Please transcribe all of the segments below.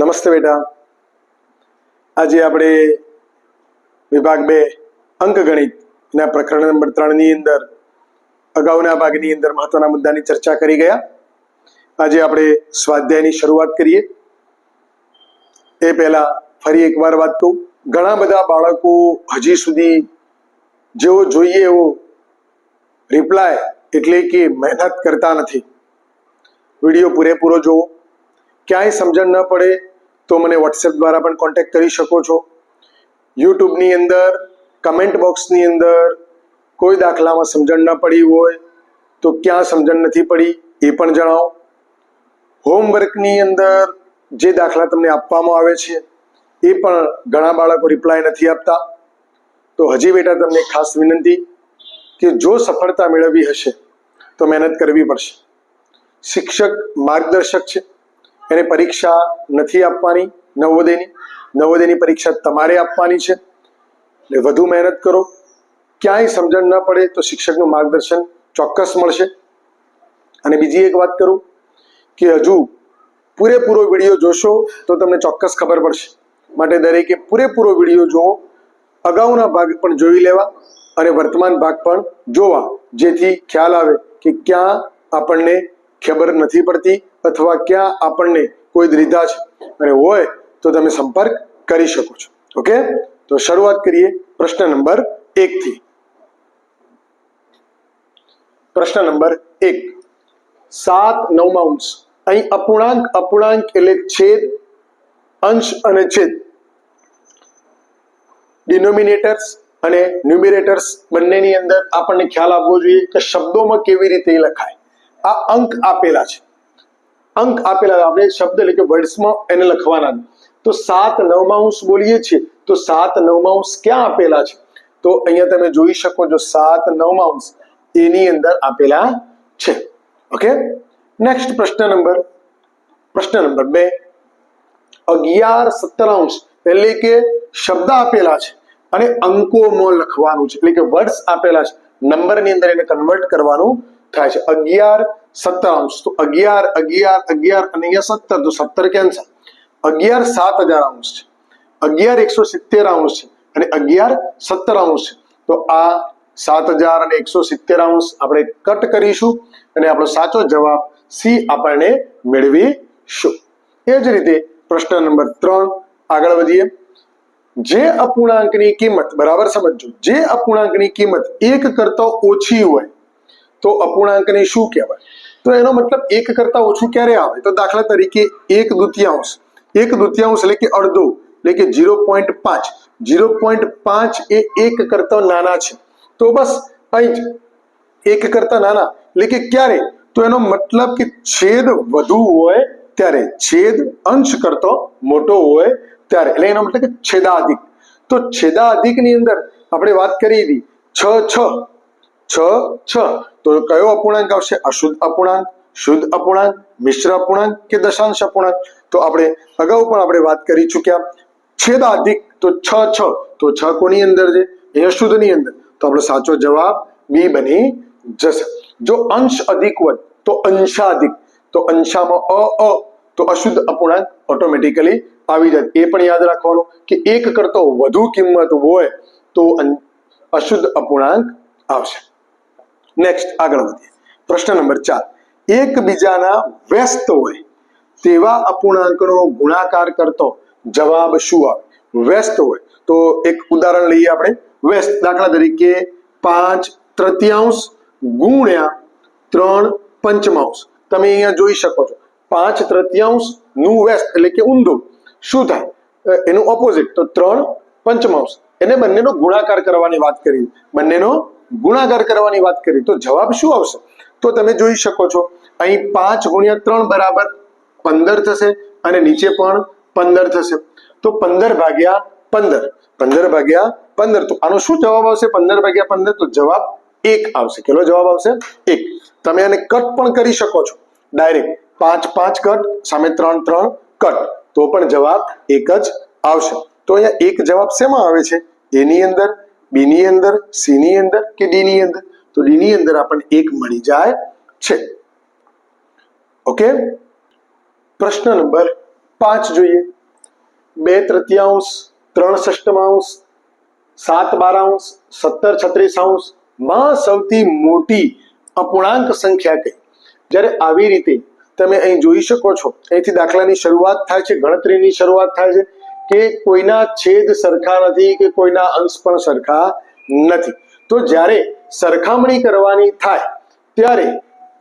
નમસ્તે બેટા. આજે આપણે વિભાગ બે અંકગણિત ના પ્રકરણ નંબર ત્રણની અંદર, અગાઉના ભાગની અંદર મહત્વના મુદ્દાની ચર્ચા કરી ગયા. આજે આપણે સ્વાધ્યાયની શરૂઆત કરીએ. એ પહેલા ફરી એકવાર વાત કહું. ઘણા બધા બાળકો હજી સુધી જેવો જોઈએ એવો રિપ્લાય એટલે કે મહેનત કરતા નથી. વીડિયો પૂરેપૂરો જોવો. ક્યાંય સમજણ ન પડે તો મને વોટ્સએપ દ્વારા પણ કોન્ટેક્ટ કરી શકો છો. યુટ્યુબની અંદર કમેન્ટ બોક્સની અંદર કોઈ દાખલામાં સમજણ ન પડી હોય તો ક્યાં સમજણ નથી પડી એ પણ જણાવો. હોમવર્કની અંદર જે દાખલા તમને આપવામાં આવે છે એ પણ ઘણા બાળકો રિપ્લાય નથી આપતા. તો હજી બેટા તમને ખાસ વિનંતી કે જો સફળતા મેળવવી હશે તો મહેનત કરવી પડશે. શિક્ષક માર્ગદર્શક છે. એને પરીક્ષા નથી આપવાની નવોદયની. નવોદયની પરીક્ષા તમારે આપવાની છે. એટલે વધુ મહેનત કરો. ક્યાંય સમજણ ન પડે તો શિક્ષકનું માર્ગદર્શન ચોક્કસ મળશે. અને બીજી એક વાત કરું કે હજુ પૂરેપૂરો વીડિયો જોશો તો તમને ચોક્કસ ખબર પડશે. માટે દરેકે પૂરેપૂરો વીડિયો જોવો, અગાઉના ભાગ પણ જોઈ લેવા અને વર્તમાન ભાગ પણ જોવા. જેથી ખ્યાલ આવે કે ક્યાં આપણને ખબર નથી પડતી અથવા ક્યાં આપણને કોઈ દ્વિધા છે અને હોય તો તમે સંપર્ક કરી શકો છો. ઓકે તો શરૂઆત કરીએ પ્રશ્ન નંબર એક થી. પ્રશ્ન નંબર એક. સાત નવમાંશ અહીં અપૂર્ણાંક અપૂર્ણાંક એટલે છેદ, અંશ અને છેદ. ડિનોમિનેટર્સ અને ન્યુમિરેટર્સ બંનેની અંદર આપણને ખ્યાલ આપવો જોઈએ કે શબ્દોમાં કેવી રીતે લખાય. આ અંક આપેલા છે. અંક આપેલા આપણે શબ્દ એટલે કે વર્ડ્સમાં એને લખવાના તો સાત નવમાંશ બોલીએ છીએ? તો સાત નવમાંશ ક્યાં આપેલા છે? તો અહીંયા તમે જોઈ શકો છો સાત નવમાંશ એની અંદર આપેલા છે. ઓકે નેક્સ્ટ પ્રશ્ન નંબર. પ્રશ્ન નંબર બે. અગિયાર સત્તરાંશ એટલે કે શબ્દ આપેલા છે અને અંકોમાં લખવાનું છે. એટલે કે વર્ડ્સ આપેલા છે. નંબરની અંદર એને કન્વર્ટ કરવાનું થાય છે. અગિયાર સત્તરાંશ તો અગિયાર અગિયાર અગિયાર અને અહીંયા સત્તર, તો સત્તર કેન્સલ અગિયાર સાત હજાર અંશ છે. અગિયાર એકસો સિત્તેર અંશ છે અને અગિયાર સત્તર અંશ છે. તો આ સાત હજાર અને એકસો સિત્તેર અંશ આપણે કટ કરીશું અને આપણો સાચો જવાબ સી આપણને મેળવીશું. એ જ રીતે પ્રશ્ન નંબર ત્રણ, આગળ વધીએ. જે અપૂર્ણાંકની કિંમત, બરાબર સમજો જે અપૂર્ણાંકની કિંમત એક કરતા ઓછી હોય, તો અપૂર્ણાંકને શું કહેવાય? તો એનો મતલબ એક કરતા ઓછું ક્યારે આવે? તો દાખલા તરીકે એક દુતિયાંશ. એક દુતિયાંશ એટલે કે અડધો, એટલે કે ઝીરો પોઈન્ટ પાંચ. ઝીરો પોઈન્ટ પાંચ એ એક કરતા નાના છે. તો બસ અહીં જ એક કરતા નાના. એટલે કે ક્યારે? તો એનો મતલબ કે છેદ વધુ હોય ત્યારે, છેદ અંશ કરતો મોટો હોય ત્યારે. એટલે એનો મતલબ કે છેદાધિક. તો છેદાધિકની અંદર આપણે વાત કરી હતી છ છ. છ છ. તો કયો અપૂર્ણાંક આવશે? અશુદ્ધ અપૂર્ણાંક, શુદ્ધ અપૂર્ણાંક, મિશ્ર અપૂર્ણાંક કે દશાંશ અપૂર્ણાંક? તો આપણે અગાઉ પણ આપણે વાત કરી ચૂક્યા. છેદાધિક, તો છ છ. તો છ કોની અંદર છે? અહીંયા શુદ્ધની અંદર. તો આપણો સાચો જવાબ બી બની જશે. જો અંશ અધિક હોય, તો અંશાધિક. તો અંશામાં અ અ. તો અશુદ્ધ અપૂર્ણાંક ઓટોમેટિકલી આવી જાય. એ પણ યાદ રાખવાનું કે એક કરતો વધુ કિંમત હોય, તો અશુદ્ધ અપૂર્ણાંક આવશે. નેક્સ્ટ આગળ વધીએ. પ્રશ્ન નંબર ચાર. એકબીજાના વ્યસ્ત હોય, તેવા અપૂર્ણાંકનો ગુણાકાર કરતો જવાબ શું આવે? વ્યસ્ત હોય. તો એક ઉદાહરણ લઈએ આપણે. વ્યસ્ત, દાખલા તરીકે પાંચ તૃતીયાંશ ગુણ્યા ત્રણ પંચમાંશ. તમે અહીંયા જોઈ શકો છો. પાંચ તૃતીયાંશનું વ્યસ્ત એટલે કે ઊંધું. શું થાય? એનું ઓપોઝિટ તો ત્રણ પંચમાંશ. એને બંનેનો ગુણાકાર કરવાની વાત કરી. બંનેનો ગુણાકાર કરવાની વાત કરી, તો જવાબ શું આવશે? તો તમે જોઈ શકો છો, અહીં પાંચ ગુણ્યા ત્રણ બરાબર પંદર થશે અને નીચે પણ પંદર થશે. તો પંદર ભાગ્યા પંદર પંદર ભાગ્યા પંદર. તો આનો શું જવાબ આવશે? પંદર ભાગ્યા પંદર, તો જવાબ એક આવશે. કેટલો જવાબ આવશે? એક. તમે આને કટ પણ કરી શકો છો. ડાયરેક્ટ પાંચ પાંચ કટ, સામે ત્રણ ત્રણ કટ. તો પણ જવાબ એક જ આવશે. તો અહીંયા એક જવાબ શેમાં આવે છે? એની અંદર બી ની અંદર સી ની અંદર કે ડી ની અંદર? તો ડી ની અંદર આપણને એક મળી જાય છે. ઓકે પ્રશ્ન નંબર પાંચ જોઈએ. બે તૃતીયાંશ ત્રણ ષષ્ટમાંશ સાત બારાંશ સત્તર છત્રીસ અંશ, માં સૌથી મોટી અપૂર્ણાંક સંખ્યા કઈ? જ્યારે આવી રીતે તમે અહીં જોઈ શકો છો, અહીંથી દાખલાની શરૂઆત થાય છે, ગણતરીની શરૂઆત થાય છે કે કોઈના છેદ સરખા નથી કે કોઈના અંશ પણ સરખા નથી. તો જ્યારે સરખામણી કરવાની થાય, ત્યારે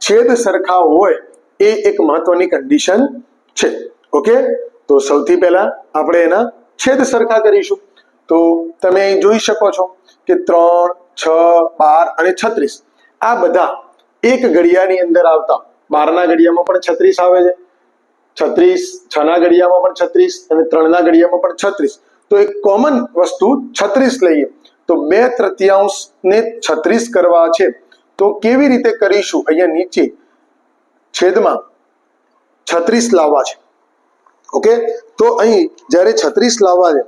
છેદ સરખા હોય એ એક મહત્વની કન્ડિશન છે. ઓકે તો સૌથી પહેલા આપણે એના છેદ સરખા કરીશું. તો તમે અહીં જોઈ શકો છો કે ત્રણ, છ, બાર અને છત્રીસ આ બધા એક ઘડિયાની અંદર આવતા. બારના ઘડિયામાં પણ છત્રીસ આવે છે. છત્રીસ, છના ઘડિયામાં પણ છત્રીસ અને ત્રણના ઘડિયામાં પણ છત્રીસ. તો એક કોમન વસ્તુ છત્રીસ લઈએ. તો બે તૃતીયાંશ ને છત્રીસ કરવા છે. તો કેવી રીતે કરીશું? અહીંયા નીચે છેદમાં છત્રીસ લાવવા છે. ઓકે? તો અહીં જ્યારે છત્રીસ લાવવા છે,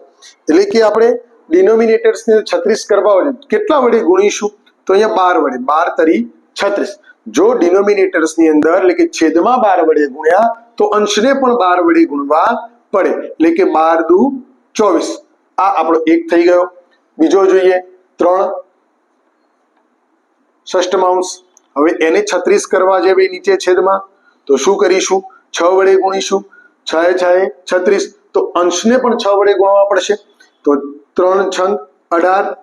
એટલે કે આપણે ડિનોમિનેટર્સ ને છત્રીસ કરવા હોય કેટલા વડે ગુણીશું? તો અહીંયા બાર વડે, બાર તરી છત્રીસ. જો ડિનોમિનેટર્સની અંદર એટલે કે છેદમાં બાર વડે ગુણ્યા, તો અંશને પણ બાર વડે ગુણવા પડે. એટલે કે બાર દુ ચોવીસ. આ આપણો એક થઈ ગયો. બીજો જોઈએ. ત્રણ. ષષ્ટમાંશ હવે એને છત્રીસ કરવા જે નીચે છેદમાં. તો શું કરીશું? છ વડે ગુણીશું. છ એ છ છત્રીસ. તો અંશને પણ છ વડે ગુણવા પડશે. તો ત્રણ છંગ અઢાર.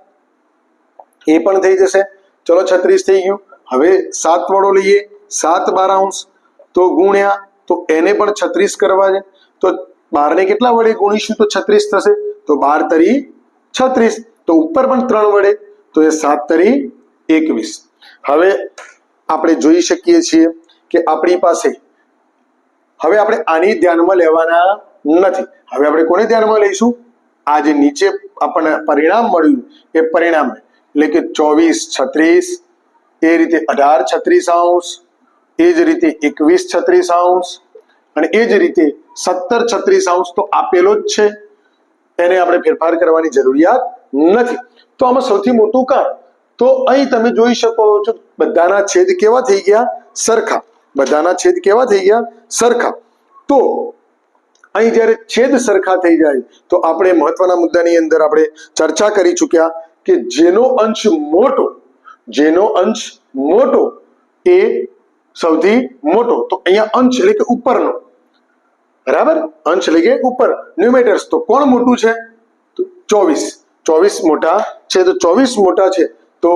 એ પણ થઈ જશે. ચલો છત્રીસ થઈ ગયું. હવે સાત વડો લઈએ. સાત બારાઉન્સ તો ગુણ્યા, તો એને પણ છત્રીસ કરવા છે. તો બારને કેટલા વડે ગુણીશું? તો છત્રીસ થશે. તો બાર તરી છત્રીસ. તો ઉપર પણ ત્રણ વડે. તો એ સાત તરી એકવીસ. હવે આપણે જોઈ શકીએ છીએ કે આપણી પાસે હવે આપણે આની ધ્યાનમાં લેવાના નથી. હવે આપણે કોને ધ્યાનમાં લઈશું? આ જે નીચે આપણને પરિણામ મળ્યું, એ પરિણામ એટલે કે ચોવીસ છત્રીસ એ રીતે અઢાર છત્રીસ અંશ, એ જ રીતે એકવીસ છત્રીસ અંશ અને એ જ રીતે સત્તર છત્રીસ અંશ તો આપેલો જ છે. એને આપણે ફેરફાર કરવાની જરૂરિયાત નથી. તો આમાં સૌથી મોટું કામ તો અહીં તમે જોઈ શકો છો બધાના છેદ કેવા થઈ ગયા? સરખા. બધાના છેદ કેવા થઈ ગયા? સરખા. તો અહીં જ્યારે છેદ સરખા થઈ જાય, તો આપણે મહત્વના મુદ્દાની અંદર આપણે ચર્ચા કરી ચૂક્યા કે જેનો અંશ મોટો જેનો અંશ મોટો એ સૌથી મોટો. તો અહીંયા અંશ એટલે કે ઉપરનો. બરાબર? અંશ એટલે કે ઉપર. ન્યુમેટર્સ તો કોણ મોટું છે? તો ચોવીસ. ચોવીસ મોટા છે. તો ચોવીસ મોટા છે. તો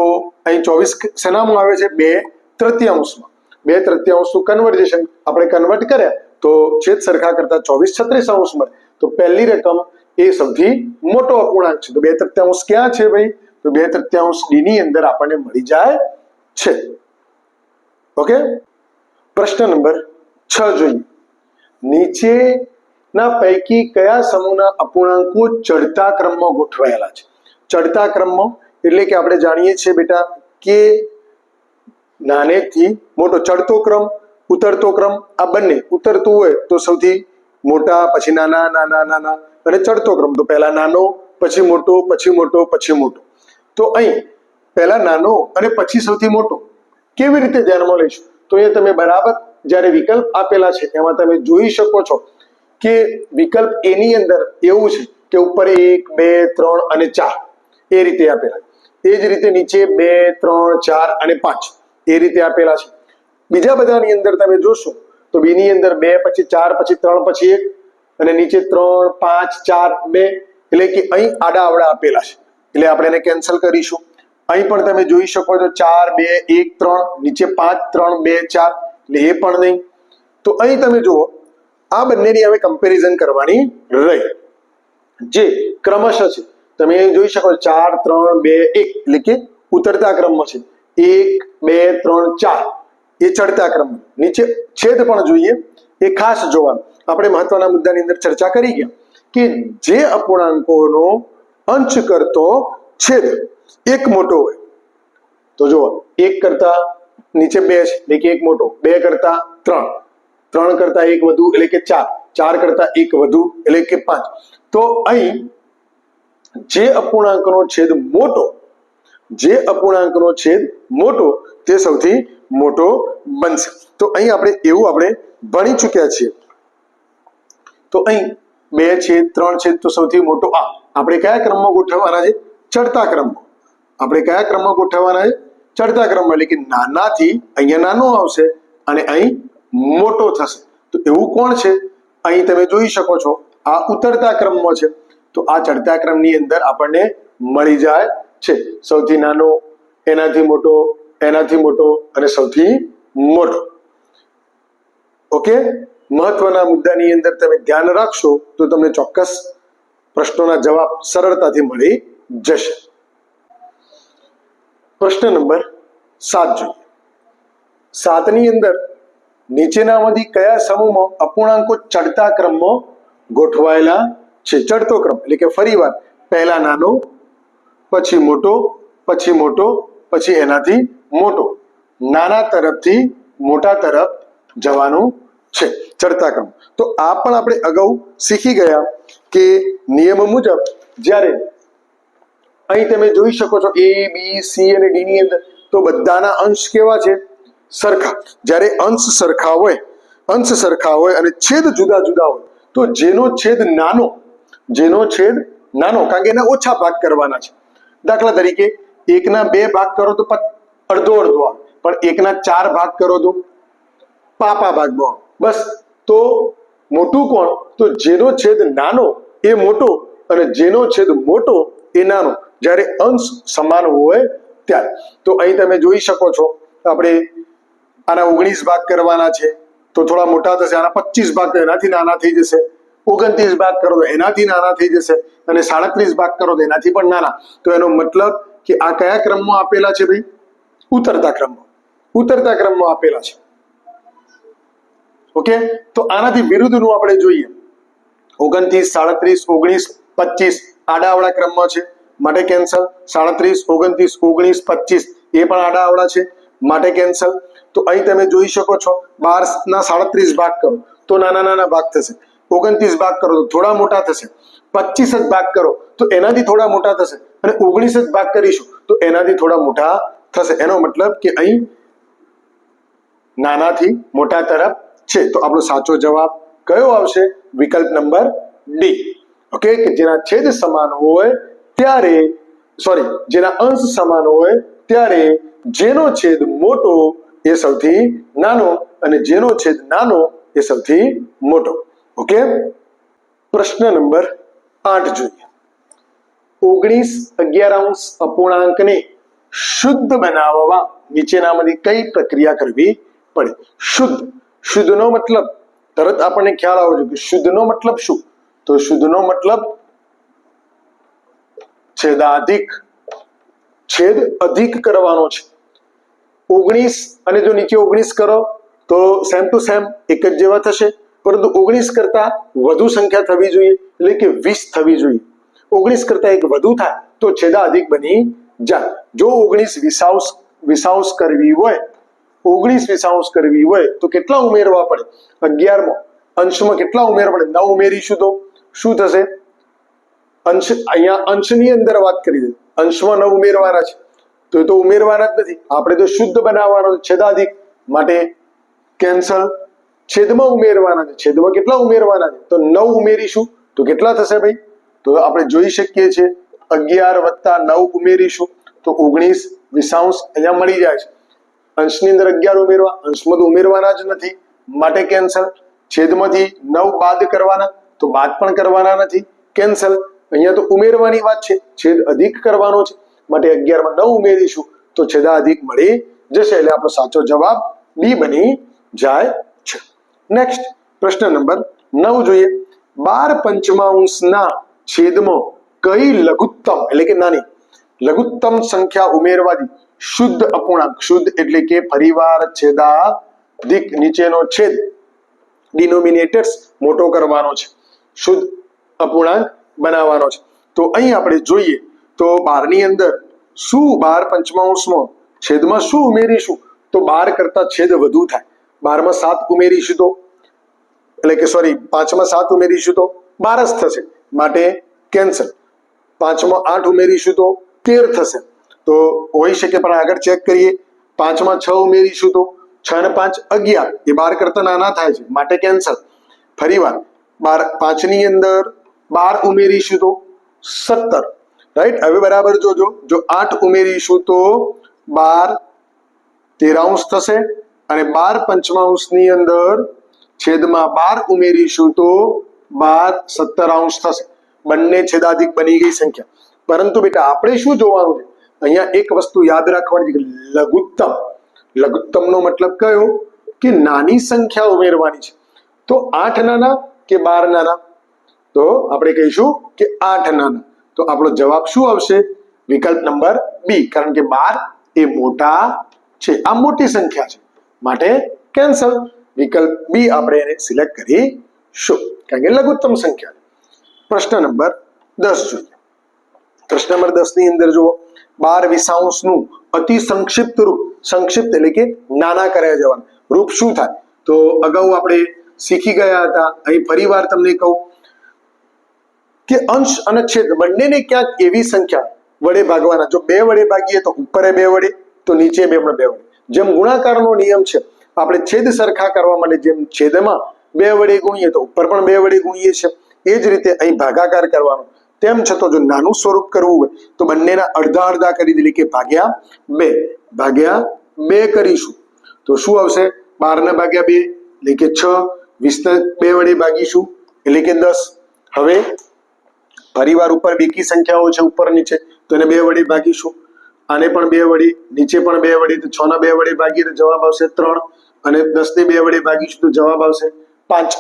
અહીં ચોવીસ શેનામાં આવે છે? બે તૃતીયાંશમાં. બે તૃતીયાંશનું કન્વર્જેશન આપણે કન્વર્ટ કર્યા, તો છેદ સરખા કરતા ચોવીસ છત્રીસ અંશ મળે. તો પહેલી રકમ એ સૌથી મોટો અપૂર્ણાંક છે. તો બે તૃતીયાંશ ક્યાં છે ભાઈ? તો બે તૃત્યાંશ ડી ની અંદર આપણને મળી જાય છે. ઓકે? પ્રશ્ન નંબર છ જોઈએ. નીચેના પૈકી કયા સમૂહના અપૂર્ણાંકો ચડતા ક્રમમાં ગોઠવાયેલા છે? ચડતા ક્રમમાં એટલે કે આપણે જાણીએ છીએ બેટા કે નાનેથી મોટો ચડતો ક્રમ, ઉતરતો ક્રમ, આ બંને ઉતરતું હોય તો સૌથી મોટા, પછી નાના નાના નાના, અને ચડતો ક્રમ. તો પહેલા નાનો, પછી મોટો પછી મોટો પછી મોટો. તો અહીં પહેલા નાનો અને પછી સૌથી મોટો કેવી રીતે ધ્યાનમાં લઈશું? તો એ તમે બરાબર જ્યારે વિકલ્પ આપેલા છે, એમાં તમે જોઈ શકો છો કે વિકલ્પ એની અંદર એવું છે કે ઉપર એક, બે, ત્રણ અને ચાર એ રીતે આપેલા એ જ રીતે નીચે બે, ત્રણ, ચાર અને પાંચ એ રીતે આપેલા છે. બીજા બધાની અંદર તમે જોશો તો બીની અંદર બે, પછી ચાર, પછી ત્રણ, પછી એક અને નીચે ત્રણ, પાંચ, ચાર, બે એટલે કે અહીં આડા આવડા આપેલા છે. એટલે આપણે એને કેન્સલ કરીશું. અહીં પણ તમે જોઈ શકો છો ચાર, બે, એક, ત્રણ, નીચે પાંચ, ત્રણ, બે, ચાર, એટલે એ પણ નહીં. તો અહીં તમે જુઓ, આ બંનેની હવે કમ્પેરિઝન કરવાની રહી. જે ક્રમશ છે, તમે જોઈ શકો ચાર, ત્રણ, બે, એક, એટલે કે ઉતરતા ક્રમમાં છે. એક, બે, ત્રણ, ચાર, એ ચડતા ક્રમ નીચે છેદ પણ જોઈએ, એ ખાસ જોવાનું. આપણે મહત્વના મુદ્દાની અંદર ચર્ચા કરી ગયા કે જે અપૂર્ણાંકોનો અંશ કરતો છેદ એક મોટો હોય તો જુઓ એક કરતા નીચે બે છે એટલે કે એક મોટો બે કરતા ત્રણ ત્રણ કરતા એક વધુ એટલે કે ચાર ચાર કરતા એક વધુ એટલે કે પાંચ તો અહીં જે અપૂર્ણાંકનો છેદ મોટો જે અપૂર્ણાંકનો છેદ મોટો તે સૌથી મોટો બનશે તો અહીં આપણે એવું આપણે ભણી ચૂક્યા છીએ તો અહીં બે છેદ ત્રણ છેદ તો સૌથી મોટો આ આપણે કયા ક્રમમાં ગોઠવવાના છે? ચડતા ક્રમમાં. આપણે કયા ક્રમમાં ગોઠવવાના છે? ચડતા ક્રમમાં, એટલે કે નાનાથી અહીંયા નાનો આવશે અને અહીં મોટો થશે. તો એવું કોણ છે? અહીં તમે જોઈ શકો છો, આ ઉતરતા ક્રમમાં છે. તો આ ચડતા ક્રમની અંદર આપણને મળી જાય છે. સૌથી નાનો, એનાથી મોટો એનાથી મોટો અને સૌથી મોટો. ઓકે? મહત્વના મુદ્દાની અંદર તમે ધ્યાન રાખશો તો તમને ચોક્કસ પ્રશ્નોના જવાબ સરળતાથી મળી જશે. પ્રશ્ન નંબર સાત જોઈએ. સાતની અંદર નીચેનામાંથી કયા સમૂહમાં અપૂર્ણાંકો ચડતા ક્રમમાં ગોઠવાયેલા છે? ચડતો ક્રમ, એટલે કે ફરીવાર પહેલા નાનો, પછી મોટો પછી મોટો, પછી એનાથી મોટો. નાના તરફથી મોટા તરફ જવાનું છે. ચડતા ક્રમ તો આ પણ આપણે અગાઉ શીખી ગયા કે નિયમ મુજબ જ્યારે અહીં તમે જોઈ શકો છો એ બી સી અને ડી ની અંદર, તો બધાના અંશ કેવા છે? સરખા. જ્યારે અંશ સરખા હોય, અંશ સરખા હોય અને છેદ જુદા જુદા હોય, તો જેનો છેદ નાનો, જેનો છેદ નાનો, કારણ કે એના ઓછા ભાગ કરવાના છે. દાખલા તરીકે, એકના બે ભાગ કરો તો અડધો અડધો આવે. પણ એકના ચાર ભાગ કરો તો પાપા ભાગમાં બસ. તો મોટું કોણ? તો જેનો છેદ નાનો એ મોટો અને જેનો છેદ મોટો એ નાનો. જ્યારે અંશ સમાન હોય ત્યારે. તો અહીં તમે જોઈ શકો છો, આપણે આના ઓગણીસ ભાગ કરવાના છે. તો થોડા મોટા થશે, આના પચીસ ભાગ તો એનાથી નાના થઈ જશે. ઓગણત્રીસ ભાગ કરો તો એનાથી નાના થઈ જશે. અને સાડત્રીસ ભાગ કરો તો એનાથી પણ નાના. તો એનો મતલબ કે આ કયા ક્રમમાં આપેલા છે ભાઈ? ઉતરતા ક્રમમાં. ઉતરતા ક્રમમાં આપેલા છે. ઓકે? તો આનાથી વિરુદ્ધનું આપણે જોઈએ. ઓગણત્રીસ, સાડત્રીસ, ઓગણીસ, પચીસ. આડાવાળા ક્રમમાં છે. માટે કેન્સલ સાડત્રીસ, ઓગણત્રીસ, ઓગણીસ, પચીસ. એ પણ આડાવાળા છે. માટે કેન્સલ તો અહીં તમે જોઈ શકો છો બાર ના સાડત્રીસ ભાગ કરો. તો નાના નાના ભાગ થશે. ઓગણત્રીસ ભાગ કરો તો થોડા મોટા થશે. પચીસ જ ભાગ કરો તો એનાથી થોડા મોટા થશે. અને ઓગણીસ જ ભાગ કરીશું તો એનાથી થોડા મોટા થશે. એનો મતલબ કે અહીં નાનાથી મોટા તરફ છે. તો આપણો સાચો જવાબ કયો આવશે? વિકલ્પ નંબર ડી ઓકે કે જેના છેદ સમાન હોય ત્યારે સોરી જેના અંશ સમાન હોય ત્યારે જેનો છેદ મોટો એ સૌથી નાનો અને જેનો છેદ નાનો એ સૌથી મોટો. ઓકે પ્રશ્ન નંબર આઠ જોઈએ. ઓગણીસ અગિયારાંશ અપૂર્ણાંકને શુદ્ધ બનાવવા નીચેનામાંથી કઈ પ્રક્રિયા કરવી પડે? શુદ્ધ. શુદ્ધનો મતલબ? તરત આપણને ખ્યાલ આવવો જોઈએ કે શુદ્ધનો મતલબ શું? તો શુદ્ધનો મતલબ છેદાધિક. છેદ અધિક કરવાનો છે. ઓગણીસ અને જો નીચે ઓગણીસ કરો, તો સેમ ટુ સેમ એક જ જેવા થશે. પરંતુ ઓગણીસ કરતા વધુ સંખ્યા થવી જોઈએ, એટલે કે વીસ થવી જોઈએ. ઓગણીસ કરતા એક વધુ થાય, તો છેદા અધિક બની જાય. જો ઓગણીસ વિસાઉસ વિસાઉસ કરવી હોય ઓગણીસ વિસાંશ કરવી હોય તો કેટલા ઉમેરવા પડે? અગિયારમાં. અંશમાં કેટલા ઉમેરવા પડે? નવ ઉમેરીશું તો શું થશે? અંશ, અહીંયા અંશની અંદર વાત કરી દે. અંશમાં નવ ઉમેરવાના છે. તો એ તો ઉમેરવાના જ નથી. આપણે તો શુદ્ધ બનાવવાનો છેદાધિક માટે કેન્સલ છેદમાં ઉમેરવાના છે. છેદમાં કેટલા ઉમેરવાના છે? તો નવ ઉમેરીશું. તો કેટલા થશે ભાઈ? તો આપણે જોઈ શકીએ છીએ. અગિયાર વત્તા નવ ઉમેરીશું. તો ઓગણીસ વિસાંશ અહીંયા મળી જાય છે. અંશની અંદર અગિયાર ઉમેરવા, અંશમાં તો ઉમેરવાના જ નથી. માટે કેન્સલ છેદમાંથી નવ બાદ કરવાના, તો બાદ પણ કરવાના નથી. કેન્સલ અહીંયા તો ઉમેરવાની વાત છે. છેદ અધિક કરવાનો છે. માટે અગિયારમાં નવ ઉમેરીશું, તો છેદા અધિક મળી જશે. એટલે આપણો સાચો જવાબ બી બની જાય છે. નેક્સ્ટ પ્રશ્ન નંબર નવ જોઈએ. બાર પંચમાંશના છેદમાં કઈ લઘુત્તમ, એટલે કે નાની, લઘુત્તમ સંખ્યા ઉમેરવાથી શુદ્ધ અપૂર્ણાંક. શુદ્ધ એટલે કે ફરીવાર છેદાધિક નીચેનો છેદ. ડિનોમિનેટર્સ મોટો કરવાનો છે. શુદ્ધ અપૂર્ણાંક બનાવવાનો છે. તો અહીં આપણે જોઈએ તો બારની અંદર શું બાર પંચમાંશમાં છેદમાં શું ઉમેરીશું? તો બાર કરતા છેદ વધુ થાય. બારમાં સાત ઉમેરીશું તો? એટલે કે સોરી પાંચમાં સાત ઉમેરીશું તો? બાર જ થશે. માટે કેન્સલ પાંચમાં આઠ ઉમેરીશું તો? તેર થશે. તો હોઈ શકે પણ આગળ ચેક કરીએ. પાંચમાં છ ઉમેરીશું તો છ ને પાંચ અગિયાર. એ બાર કરતા નાના થાય છે, માટે કેન્સલ ફરીવાર બાર, પાંચની અંદર બાર ઉમેરીશું તો સત્તર. રાઈટ હવે બરાબર જોજો, જો આઠ ઉમેરીશું તો બાર તેરાંશ થશે અને બાર પંચમાંશની અંદર છેદમાં બાર ઉમેરીશું તો બાર સત્તરાંશ થશે. બંને છેદાધિક બની ગઈ સંખ્યા. પરંતુ બેટા, આપણે શું જોવાનું છે? અહીંયા એક વસ્તુ યાદ રાખવાની છે કે લઘુત્તમ. લઘુત્તમનો મતલબ કયો? કે નાની સંખ્યા ઉમેરવાની છે. તો આઠ નાના કે બાર નાના? તો આપણે કહીશું કે આઠ નાના. તો આપણો જવાબ શું આવશે? વિકલ્પ નંબર બી. કારણ કે બાર એ મોટા છે. આ મોટી સંખ્યા છે. માટે કેન્સલ. વિકલ્પ બી આપણે એને સિલેક્ટ કરીશું. કારણ કે લઘુત્તમ સંખ્યા છે. પ્રશ્ન નંબર દસ જોઈએ. પ્રશ્ન નંબર દસની અંદર જુઓ. બાર વિસાઉન્સનું અતિ સંક્ષિપ્ત રૂપ, સંક્ષિપ્ત એટલે કે નાના કર્યા જવાનું. રૂપ શું થાય? તો અગાઉ આપણે શીખી ગયા હતા, અહીં ફરીવાર તમને કહું કે અંશ અને છેદ બંનેને ક્યાંક એવી સંખ્યા વડે ભાગવાના. જો બે વડે ભાગીએ તો ઉપરે બે વડે, તો નીચે બે પણ બે વડે. જેમ ગુણાકારનો નિયમ છે, આપણે છેદ સરખા કરવા માટે જેમ છેદમાં બે વડે ગુણીએ તો ઉપર પણ બે વડે ગુણીએ છીએ. એ જ રીતે અહીં ભાગાકાર કરવાનો. તેમ છતાં જો નાનું સ્વરૂપ કરવું હોય, તો બંનેના અડધા અડધા કરી દઈએ કે ભાગ્યા બે. ભાગ્યા બે કરીશું. તો શું આવશે? બાર ને ભાગ્યા બે, એટલે કે છ. વીસ ને બે વડે ભાગીશું, એટલે કે દસ. હવે ફરીવાર ઉપર બેકી સંખ્યાઓ છે ઉપર નીચે, તો એને બે વડે ભાગીશું. આને પણ બે વડે, નીચે પણ બે વડે, તો છ ના બે વડે ભાગીએ તો જવાબ આવશે ત્રણ. અને દસ ને બે વડે ભાગીશું તો જવાબ આવશે પાંચ.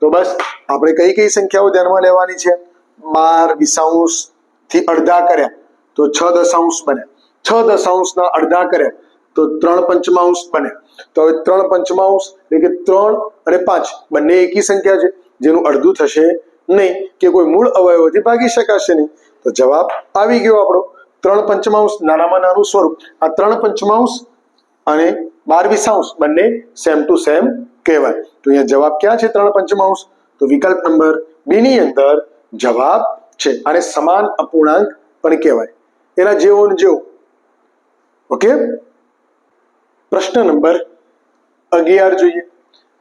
તો બસ, આપણે કઈ કઈ સંખ્યાઓ ધ્યાનમાં લેવાની છે? બાર વિષાંશથી અડધા કર્યા તો છ દશાંશ બને. છ દશાંશના અડધા કર્યા તો ત્રણ પંચમાંશ બને. તો હવે ત્રણ પંચમાંશ એટલે કે ત્રણ અને પાંચ બંને એકી સંખ્યા છે. જેનું અડધું થશે નહીં કે કોઈ મૂળ અવયવથી ભાગી શકાશે નહીં. તો જવાબ આવી ગયો આપણો. ત્રણ પંચમાંશ નાનામાં નાનું સ્વરૂપ. આ ત્રણ પંચમાંશ અને બાર વિષાંશ બંને સેમ ટુ સેમ કહેવાય. તો અહીંયા જવાબ ક્યાં છે ત્રણ પંચમાંશ? તો વિકલ્પ નંબર બી ની અંદર જવાબ છે અને સમાન અપૂર્ણાંક પણ કહેવાય. એના જેવો ને જેવો. ઓકે? પ્રશ્ન નંબર અગિયાર જોઈએ.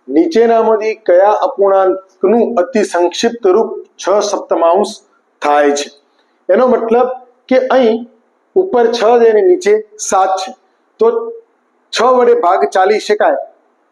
નીચેનામાંથી કયા અપૂર્ણાંકનું અતિ સંક્ષિપ્ત રૂપ છ સપ્તમાંશ થાય છે? એનો મતલબ કે અહીં ઉપર છ છે અને નીચે સાત છે. તો છ વડે ભાગ ચાલી શકાય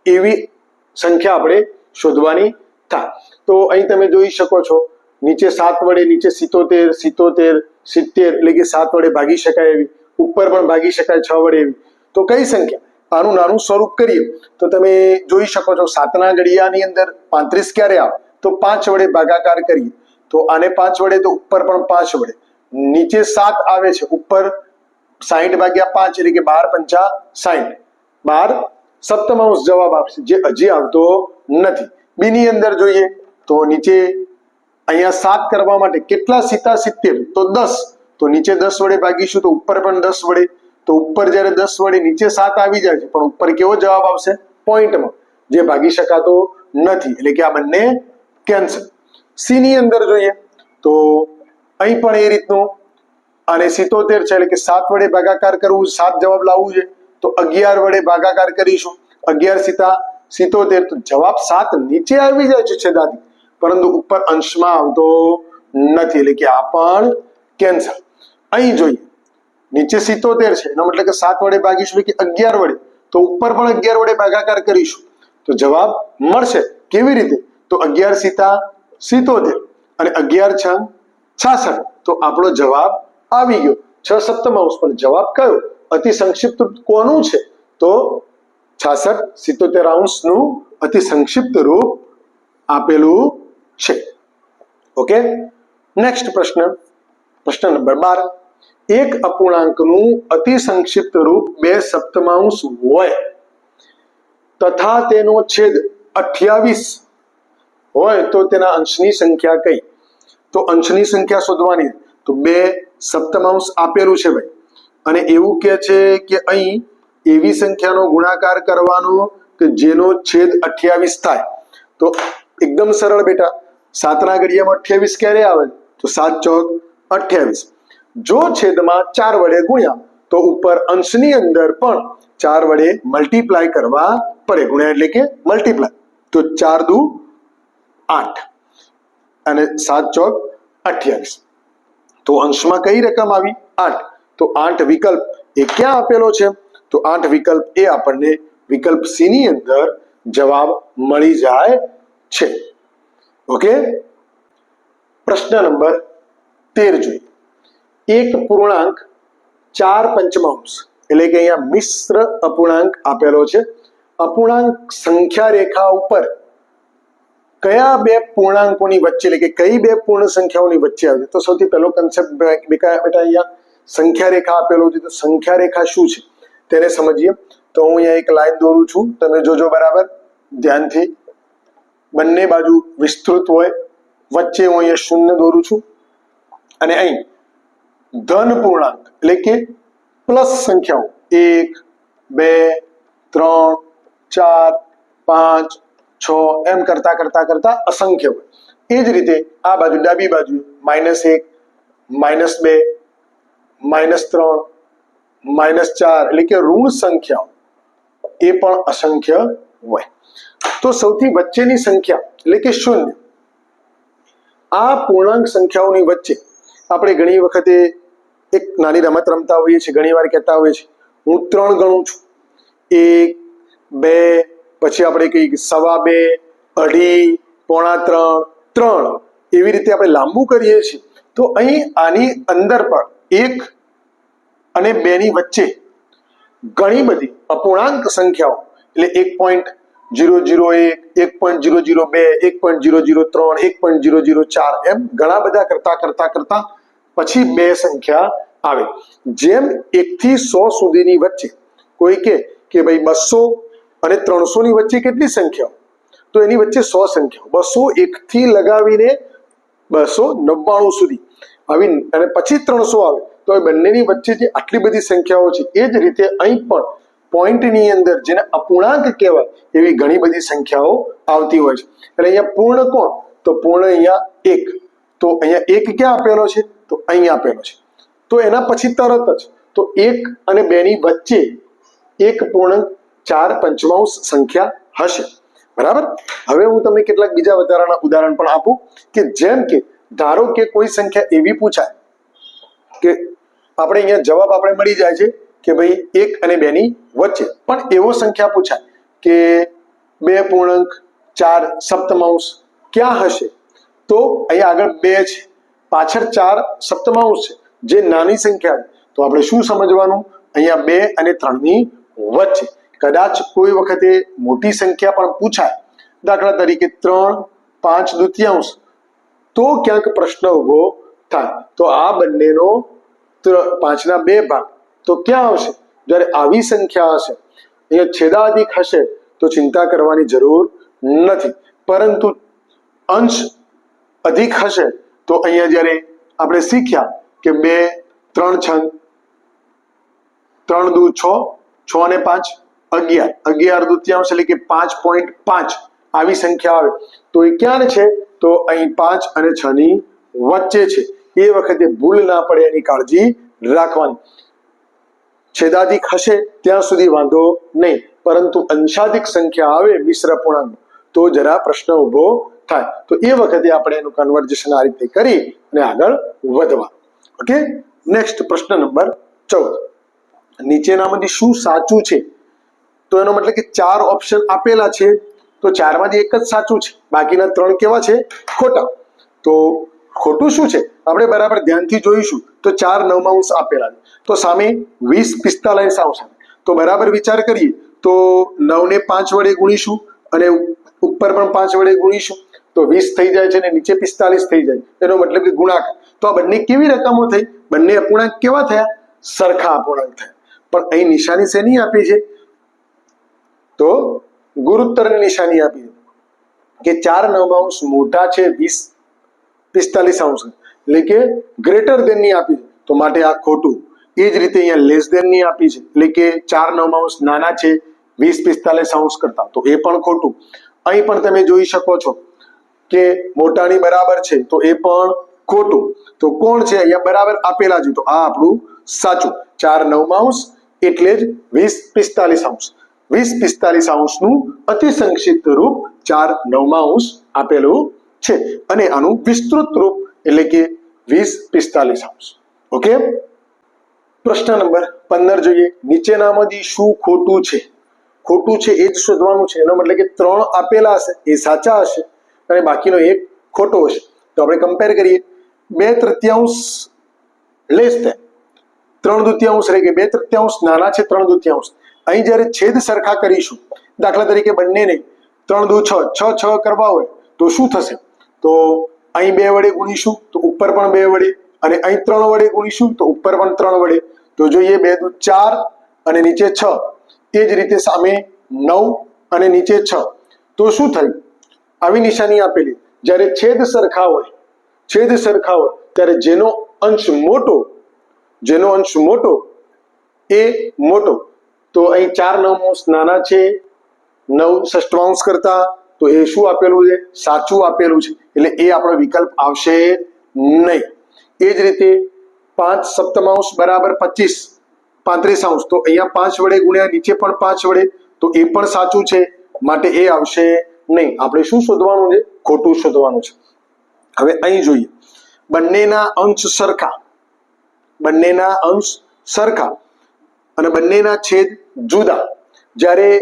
એવી સંખ્યા આપણે શોધવાની થાય. તો અહીં તમે જોઈ શકો છો નીચે સાત વડે, નીચે સિત્તોતેર સિત્તોતેર, સિત્તેર, એટલે કે સાત વડે ભાગી શકાય એવી. ઉપર પણ ભાગી શકાય છ વડે એવી. તો કઈ સંખ્યા? આનું નાનું સ્વરૂપ કરીએ. તો તમે જોઈ શકો છો, સાતના ઘડિયાની અંદર પાંત્રીસ ક્યારે આવે? તો પાંચ વડે ભાગાકાર કરીએ. તો આને પાંચ વડે, તો ઉપર પણ પાંચ વડે. નીચે સાત આવે છે, ઉપર સાહીઠ ભાગ્યા પાંચ, એટલે કે બાર પંચા સાહીઠ બાર સપ્તમાંશ જવાબ આપશે, જે હજી આવતો નથી. બીની અંદર જોઈએ, તો નીચે અહીંયા સાત કરવા માટે કેટલા સીતા સિત્તેર? તો દસ. તો નીચે દસ વડે ભાગીશું તો ઉપર પણ દસ વડે. તો ઉપર જ્યારે દસ વડે નીચે સાત આવી જાય છે, પણ ઉપર કેવો જવાબ આવશે? પોઈન્ટમાં. જે ભાગી શકાતો નથી. એટલે કે આ બંને કેન્સલ. સી ની અંદર જોઈએ તો અહીં પણ એ રીતનું. અને સિત્તોતેર છે, એટલે કે સાત વડે ભાગાકાર કરવું, સાત જવાબ લાવવું છે. તો અગિયાર વડે ભાગાકાર કરીશું. અગિયાર સીતા સિત્તોતેર. તો જવાબ સાત નીચે આવી જાય છે છેદાથી પરંતુ ઉપર અંશમાં આવતો નથી. એટલે કે આ પણ કેન્સલ. અહીં જોઈએ. નીચે સિત્તોતેર છે. એનો મતલબ કે સાત વડે ભાગીશું કે અગિયાર વડે. તો ઉપર પણ અગિયાર વડે ભાગાકાર કરીશું. તો જવાબ મળશે. કેવી રીતે? તો અગિયાર સીતા સિત્તોતેર અને અગિયાર છ છાસઠ. તો આપણો જવાબ આવી ગયો. છ સપ્તમાંશ પણ જવાબ કયો? અતિ સંક્ષિપ્ત કોનું છે? તો છાસઠ સિત્તોતેર અંશનું અતિ સંક્ષિપ્ત રૂપ આપેલું છે. ઓકે નેક્સ્ટ પ્રશ્ન. પ્રશ્ન નંબર બાર. એક અપૂર્ણાંકનું અતિ સંક્ષિપ્ત રૂપ બે સપ્તમાંશ હોય. તથા તેનો છેદ અઠ્યાવીસ હોય તો તેના અંશની સંખ્યા કઈ? તો અંશની સંખ્યા શોધવાની. તો બે સપ્તમાંશ આપેલું છે ભાઈ. અને એવું કે છે કે અહીં એવી સંખ્યાનો ગુણાકાર કરવાનો કે જેનો છેદ અઠ્યાવીસ થાય. તો એકદમ સરળ બેટા. સાતના ઘડિયામાં અઠ્યાવીસ ક્યારે આવે? તો સાત ચોક અઠ્યાવીસ. જો છેદમાં ચાર વડે ગુણ્યા, તો ઉપર અંશની અંદર પણ ચાર વડે મલ્ટીપ્લાય કરવા પડે. ગુણ્યા એટલે કે મલ્ટીપ્લાય તો ચાર દુ આઠ. અને સાત ચોક અઠ્યાવીસ. તો અંશમાં કઈ રકમ આવી? આઠ. તો આઠ વિકલ્પ એ ક્યાં આપેલો છે? તો આઠ વિકલ્પ એ આપણને વિકલ્પ સી ની અંદર જવાબ મળી જાય છે. ઓકે પ્રશ્ન નંબર તેર જોઈએ. એક પૂર્ણાંક ચાર પંચમાંશ. એટલે કે અહીંયા મિશ્ર અપૂર્ણાંક આપેલો છે. અપૂર્ણાંક સંખ્યા રેખા ઉપર કયા બે પૂર્ણાંકોની વચ્ચે, એટલે કે કઈ બે પૂર્ણ સંખ્યાઓની વચ્ચે આવે તો સૌથી પહેલો કન્સેપ્ટ બેટા અહીંયા સંખ્યા રેખા આપેલો છે. તો સંખ્યા રેખા શું છે? તેને સમજીએ. તો હું અહીંયા એક લાઈન દોરું છું. તમે જોજો બરાબર. ધ્યાનથી. બંને બાજુ વિસ્તૃત હોય, વચ્ચે હું અહીંયા શૂન્ય દોરું છું. અને અહીં ધન પૂર્ણાંક એટલે કે પ્લસ સંખ્યાઓ. એક, બે, ત્રણ, ચાર, પાંચ, છ, એમ કરતા કરતા કરતા અસંખ્ય હોય. એ જ રીતે આ બાજુ ડાબી બાજુ માઇનસ એક, માઇનસ બે, માઇનસ ત્રણ, માઇનસ ચાર એટલે કે ઋણ સંખ્યાઓ. એ પણ અસંખ્ય હોય. તો સૌથી વચ્ચેની સંખ્યા એટલે કે શૂન્ય. આ પૂર્ણાંક સંખ્યાઓની વચ્ચે આપણે ઘણી વખતે એક નાની રમત રમતા હોઈએ છીએ, ઘણી વાર કહેતા હોઈએ છીએ, હું ત્રણ ગણું છું. એક, બે, પછી આપણે કહીએ સવા બે, અઢી, પોણા ત્રણ ત્રણ એવી રીતે આપણે લાંબુ કરીએ છીએ. તો અહીં આની અંદર પણ એક અને બે ની વચ્ચે ઘણી બધી અપૂર્ણાંક સંખ્યાઓ એટલે એક પોઈન્ટ જીરો જીરો એક એક પોઈન્ટ જીરો જીરો બે, એક પોઈન્ટ જીરો જીરો ત્રણ, એક પોઈન્ટ જીરો જીરો ચાર એમ ઘણા બધા કરતા કરતા કરતા પછી બે સંખ્યા આવે. જેમ એકથી સો સુધીની વચ્ચે કોઈ કે કે ભાઈ બસો અને ત્રણસો ની વચ્ચે કેટલી સંખ્યાઓ? તો એની વચ્ચે સો સંખ્યાઓ. બસો એકથી લગાવીને બસો નવ્વાણું સુધી. આવી અને પછી ત્રણસો આવે. તો એ બંનેની વચ્ચે જે આટલી બધી સંખ્યાઓ છે, એ જ રીતે અહીં પણ પોઈન્ટની અંદર જેને અપૂર્ણાંક કહેવાય, એવી ઘણી બધી સંખ્યાઓ આવતી હોય છે. એટલે અહીંયા પૂર્ણ કોણ? તો પૂર્ણ અહીંયા એક. તો અહીંયા એક ક્યાં આપેલો છે? તો અહીંયા આપેલો છે. તો એના પછી તરત જ, તો એક અને બે ની વચ્ચે એક પૂર્ણ ચાર પંચમાંશ સંખ્યા હશે. બરાબર? હવે હું તમને કેટલાક બીજા વધારાના ઉદાહરણ પણ આપું કે જેમ કે, ધારો કે કોઈ સંખ્યા એવી પૂછાય કે આપણે અહીંયા જવાબ આપણે મળી જાય છે. કે ભાઈ એક અને બે ની વચ્ચે. પણ એવો સંખ્યા પૂછાય કે બે પૂર્ણાંક, ચાર સપ્તમાંશ ક્યાં હશે? તો અહીંયા આગળ બે છે. પાછળ ચાર સપ્તમાંશ છે. જે નાની સંખ્યા તો આપણે શું સમજવાનું? અહીંયા બે અને ત્રણની વચ્ચે. કદાચ કોઈ વખતે મોટી સંખ્યા પણ પૂછાય. દાખલા તરીકે ત્રણ, પાંચ દુત્યાંશ. તો ક્યાંક પ્રશ્ન ઊભો થાય. તો આ બંનેનો પાંચના બે ભાગ. તો ક્યાં આવશે? જ્યારે આવી સંખ્યા હશે, અહીંયા છેદાધિક હશે, તો ચિંતા કરવાની જરૂર નથી. પરંતુ અંશ અધિક હશે, તો અહીંયા જ્યારે આપણે શીખ્યા કે બે, ત્રણ છંદ ત્રણ દુ છ છ અને પાંચ, અગિયાર. અગિયાર દુત્યાંશ એટલે કે પાંચ પોઈન્ટ પાંચ આવી સંખ્યા આવે. તો એ ક્યાં છે? તો અહીં પાંચ અને છ ની વચ્ચે છે. એ વખતે ભૂલ ના પડે એની કાળજી રાખવાની. છેદાધિક હશે, ત્યાં સુધી વાંધો નહીં. પરંતુ અંશાધિક સંખ્યા આવે મિશ્ર પૂર્ણાંક, તો જરા પ્રશ્ન ઊભો થાય. તો એ વખતે આપણે એનું કન્વર્જેશન આ રીતે કરી અને આગળ વધવા. ઓકે નેક્સ્ટ પ્રશ્ન નંબર ચૌદ. નીચેનામાંથી શું સાચું છે? તો એનો મતલબ કે ચાર ઓપ્શન આપેલા છે. તો ચારમાંથી એક જ સાચું છે. બાકીના ત્રણ કેવા છે? ખોટા. તો ખોટું શું છે? આપણે બરાબર ધ્યાનથી જોઈશું. તો ચાર નવમાંશ આપેલા તો સામે વીસ પિસ્તાલીસ આવશે. તો બરાબર વિચાર કરીએ તો નવને પાંચ વડે ગુણીશું અને ઉપર પણ પાંચ વડે ગુણીશું. તો વીસ થઈ જાય છે અને નીચે પિસ્તાલીસ થઈ જાય. એનો મતલબ કે ગુણાકાર. તો આ બંને કેવી રકમો થઈ? બંને અપૂર્ણાંક કેવા થયા? સરખા અપૂર્ણાંક થયા. પણ અહીં નિશાની શેની આપી છે? તો ગુરુત્તરની નિશાની આપી કે ચાર નવમાંશ મોટા છે, વીસ પિસ્તાલીસ અંશ એટલે કે ગ્રેટર દેનની આપી તો માટે આ ખોટું. એ જ રીતે અહીંયા લેસ દેનની આપી છે. એટલે કે ચાર નવમાંશ નાના છે, વીસ, પિસ્તાલીસ અંશ કરતા. તો એ પણ ખોટું. અહીં પણ તમે જોઈ શકો છો કે મોટાની બરાબર છે. તો એ પણ ખોટું. તો કોણ છે અહીંયા બરાબર આપેલા છે? તો આ આપણું સાચું. ચાર નવમાંશ એટલે જ વીસ, પિસ્તાલીસ અંશ. વીસ, પિસ્તાલીસ અંશનું અતિ સંક્ષિપ્ત રૂપ ચાર નવમાંશ આપેલું છે. અને આનું વિસ્તૃત રૂપ એટલે કે વીસ પિસ્તાલીસ અંશ. ઓકે પ્રશ્ન નંબર પંદર જોઈએ. નીચેનામાંથી શું ખોટું છે? ખોટું છે એ જ શોધવાનું છે. એનો મતલબ કે ત્રણ આપેલા હશે. એ સાચા હશે અને બાકીનો એક ખોટો હશે. તો આપણે કમ્પેર કરીએ. બે તૃતીયાંશ લેસ ધેન ત્રણ દુત્યાંશ રહી કે બે તૃતીયાંશ નાના છે ત્રણ દુત્યાંશ અહીં જ્યારે છેદ સરખા કરીશું, દાખલા તરીકે બંનેને ત્રણ દુ છ છ છ કરવા હોય તો શું થશે? તો અહીં બે વડે ગુણીશું તો ઉપર પણ બે વડે અને અહીં ત્રણ વડે ગુણીશું તો ઉપર પણ ત્રણ વડે. તો જોઈએ બે દુ ચાર અને નીચે છ. એ જ રીતે સામે નવ અને નીચે છ. તો શું થયું? આવી નિશાની આપેલી. જ્યારે છેદ સરખા હોય, છેદ સરખા હોય, ત્યારે જેનો અંશ મોટો, જેનો અંશ મોટો, એ મોટો. તો અહીં ચાર નવમાંશ નાના છે, નવ ષષ્ટમાંશ કરતા, તો એ શું આપેલું છે? સાચું આપેલું છે. એટલે એ આપણો વિકલ્પ આવશે નહીં. એ જ રીતે પાંચ સપ્તમાંશ બરાબર પચીસ, પાંત્રીસ અંશ. તો અહીંયા પાંચ વડે ગુણ્યા, નીચે પણ પાંચ વડે. તો એ પણ સાચું છે. માટે એ આવશે નહીં. આપણે શું શોધવાનું છે? ખોટું શોધવાનું છે. હવે અહીં જોઈએ. બંનેના અંશ સરખા. બંનેના અંશ સરખા. અને બંનેના છેદ જુદા. જ્યારે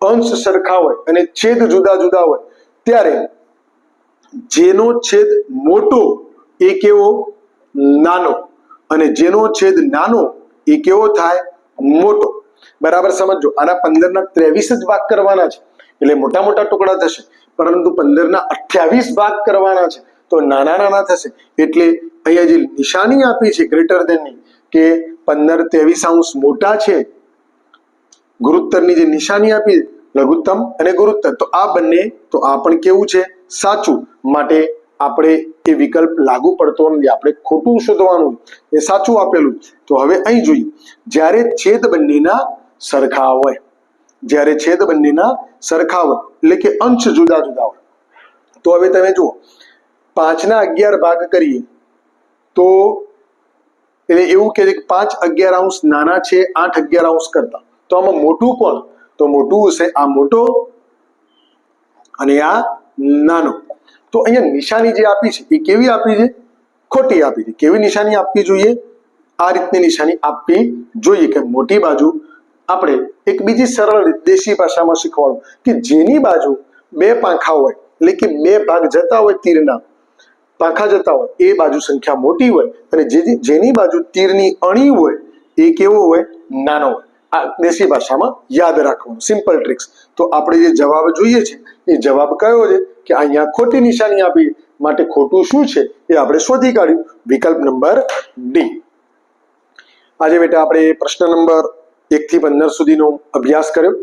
અંશ સરખા હોય અને છેદ જુદા જુદા હોય, ત્યારે જેનો છેદ મોટો એ કેવો? નાનો. અને જેનો છેદ નાનો એ કેવો થાય? મોટો. બરાબર સમજો આના પંદરના ત્રેવીસ જ ભાગ કરવાના છે. એટલે મોટા મોટા ટુકડા થશે. પરંતુ પંદરના અઠ્યાવીસ ભાગ કરવાના છે. તો નાના નાના થશે. એટલે અહીંયા જે નિશાની આપી છે ગ્રેટર દેનની કે પંદર ત્રેવીસ અંશ મોટા છે. ગુરુત્તરની જે નિશાની આપી લઘુત્તમ અને ગુરુત્તર. તો આ બંને, તો આ પણ કેવું છે? સાચું માટે આપણે એ વિકલ્પ લાગુ પડતો નથી. આપણે ખોટું શોધવાનું એ સાચું આપેલું. તો હવે અહીં જોઈએ. જ્યારે છેદ બંનેના સરખા હોય. જ્યારે છેદ બંનેના સરખા હોય. એટલે કે અંશ જુદા જુદા હોય. તો હવે તમે જુઓ. પાંચના અગિયાર ભાગ કરીએ. તો એટલે એવું કે પાંચ અગિયાર અંશ નાના છે, આઠ અગિયાર અંશ કરતા. તો આમાં મોટું કોણ? તો મોટું હશે આ મોટો અને આ નાનો. તો અહીંયા નિશાની જે આપી છે, એ કેવી આપી છે? ખોટી આપી છે. કેવી નિશાની આપવી જોઈએ? આ રીતની નિશાની આપવી જોઈએ કે મોટી બાજુ આપણે એક બીજી સરળ દેશી ભાષામાં શીખવાડું કે જેની બાજુ બે પાંખા હોય, એટલે કે બે ભાગ જતા હોય તીરના. પાંખા જતા હોય, એ બાજુ સંખ્યા મોટી હોય અને જેની બાજુ તીરની અણી હોય, એ કેવો હોય? નાનો હોય. આ દેશી ભાષામાં યાદ રાખવાનું. સિમ્પલ ટ્રિક્સ તો આપણે જે જવાબ જોઈએ છે, એ જવાબ કયો છે કે અહીંયા ખોટી નિશાની આપી માટે ખોટું શું છે, એ આપણે શોધી કાઢ્યું. વિકલ્પ નંબર ડી આજે બેટા આપણે પ્રશ્ન નંબર એક થી પંદર સુધીનો અભ્યાસ કર્યો.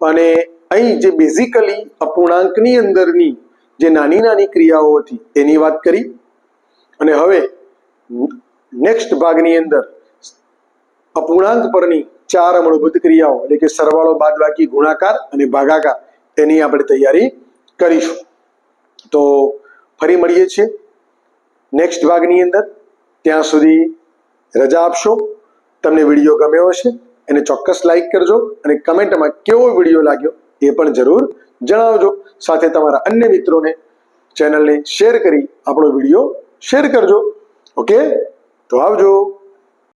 અને અહીં જે બેઝિકલી અપૂર્ણાંકની અંદરની જે નાની નાની ક્રિયાઓ હતી, એની વાત કરી. અને હવે નેક્સ્ટ ભાગની અંદર અપૂર્ણાંક પરની ચાર મૂળભૂત ક્રિયાઓ, એટલે કે સરવાળો, બાદબાકી, ગુણાકાર અને ભાગાકાર તેની આપણે તૈયારી કરીશું. તો ફરી મળીએ છીએ નેક્સ્ટ ભાગની અંદર. ત્યાં સુધી રજા આપશો. તમને વીડિયો ગમ્યો હશે, એને ચોક્કસ લાઈક કરજો અને કમેન્ટમાં કેવો વીડિયો લાગ્યો એ પણ જરૂર જણાવજો. સાથે તમારા અન્ય મિત્રોને ચેનલને શેર કરી આપણો વીડિયો શેર કરજો. ઓકે? તો આવજો.